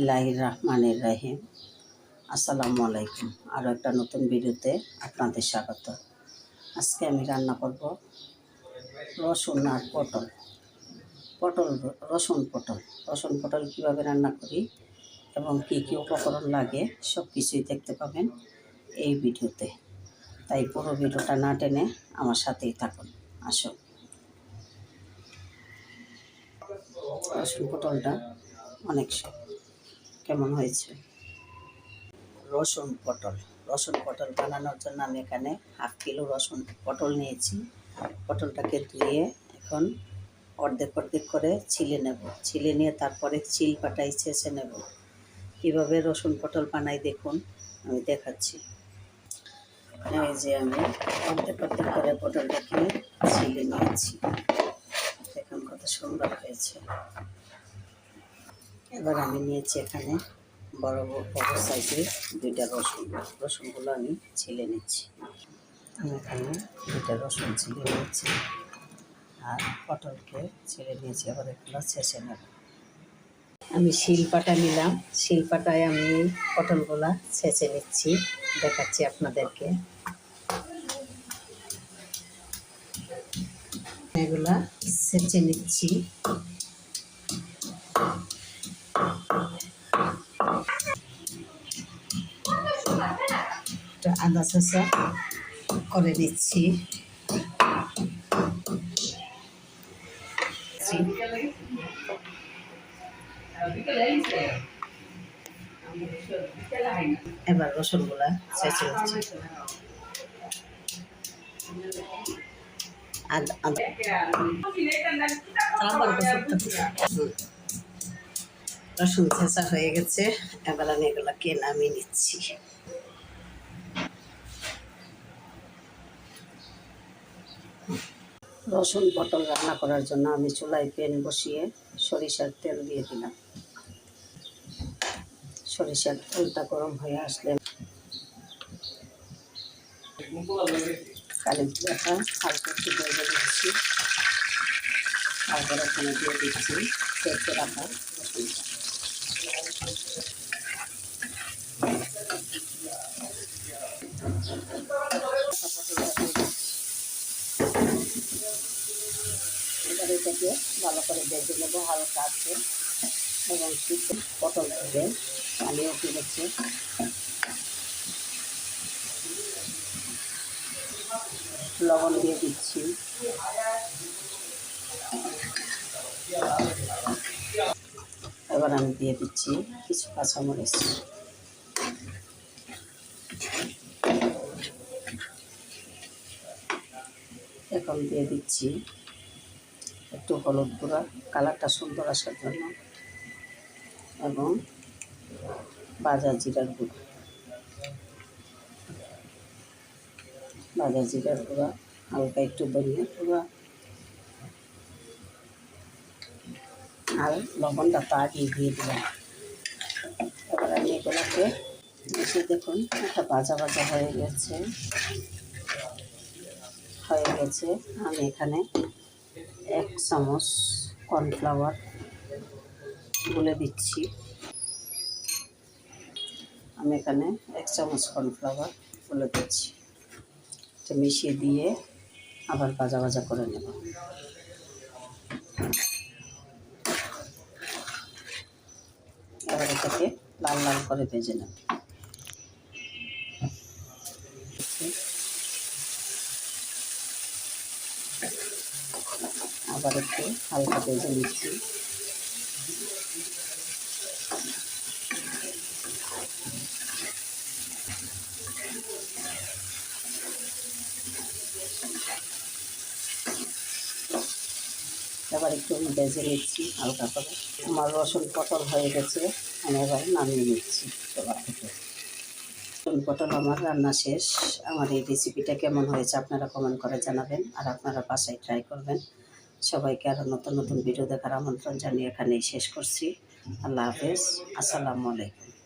বিসমিল্লাহ রহমানির রহিম। আসসালামু আলাইকুম। আরও একটা নতুন ভিডিওতে আপনাদের স্বাগত। আজকে আমি রান্না করব রসুন আর পটল। পটল, রসুন পটল। রসুন পটল কীভাবে রান্না করি এবং কী কী উপকরণ লাগে সব কিছুই দেখতে পাবেন এই ভিডিওতে। তাই পুরো ভিডিওটা না টেনে আমার সাথেই থাকুন। আসুন। রসুন পটলটা অনেক সব কেমন হয়েছে? রসুন পটল। রসুন পটল বানানোর জন্য আমি এখানে হাফ কিলো রসুন পটল নিয়েছি। পটলটাকে ধুয়ে এখন অর্ধেক অর্ধেক করে ছিলে নেব। ছিলে নিয়ে তারপরে চিল পাটাই ছেঁচে নেব। কীভাবে রসুন পটল বানাই দেখুন, আমি দেখাচ্ছি। এই যে আমি অর্ধেক অর্ধেক করে পটলটাকে ছিলে নিয়েছি। দেখুন কত সুন্দর হয়েছে। এবার আমি নিয়েছি এখানে বড় বড় সাইজের দুইটা রসুন। রসুনগুলো আমি ছিলে নিচ্ছি। আমি এখানে দুইটা রসুন ছিলে নিয়েছি আর পটলকে ছিলে নিয়েছি, আবার এগুলো ছেঁচে নেব। আমি শিলপাটা নিলাম। শিলপাটায় আমি পটলগুলা ছেঁচে নিচ্ছি। দেখাচ্ছি আপনাদেরকে। এগুলা ছেঁচে নিচ্ছি। আদা চেঁচা করে নিচ্ছি এবার রসুনগুলা চেঁচে আদা আদা। রসুন ছেঁচা হয়ে গেছে, এবার আমি এগুলোকে নামিয়ে নিচ্ছি। রসুন পটল রান্না করার জন্য আমি চুলায় প্যান বসিয়ে সরিষার তেল দিয়ে দিলাম। সরিষার তেলটা গরম হয়ে আসলে কালি জিরাটা হালকা একটু ভেজে দিচ্ছি তারপর এখানে দিয়ে দিচ্ছি রাখা ভালো করে ভেজে নেব, হালকা আছে। এবং শীতে পটল থেকে পানিও ফিরেছে লবণ দিয়ে দিচ্ছি। এবার আমি দিয়ে দিচ্ছি কিছু কাঁচামরিচ। এখন দিয়ে দিচ্ছি একটু হলুদ গুঁড়া, কালারটা সুন্দর আসার জন্য। এবং বাজার জিরার গুঁড়া। বাজার জিরার গুঁড়া, হালকা একটু ধনিয়া গুঁড়া। আর লবণটা তো আগেই দিয়ে দিলাম। এবার আমি এগুলোকে এসে দেখুন একটা ভাজা ভাজা হয়ে গেছে। হয়ে গেছে। আমি এখানে এক চামচ কর্নফ্লাওয়ার গুলে দিচ্ছি। আমি এখানে এক চামচ কর্নফ্লাওয়ার গুলে দিচ্ছি। মিশিয়ে দিয়ে আবার ভাজা ভাজা করে নেব। এবার এটাকে লাল লাল করে ভেজে নেব। আবার একটু হালকা ভেজে নিচ্ছি এবার একটু ভেজে নিচ্ছি হালকা করে। আমার রসুন পটল হয়ে গেছে, আমি এবার নামিয়ে নিচ্ছি সবার থেকে। রসুন পটল আমার রান্না শেষ। আমার এই রেসিপিটা কেমন হয়েছে আপনারা কমেন্ট করে জানাবেন, আর আপনারা বাসায় ট্রাই করবেন। সবাইকে আরও নতুন নতুন ভিডিও দেখার আমন্ত্রণ জানিয়ে এখানেই শেষ করছি। আল্লাহ হাফেজ। আসসালামু আলাইকুম।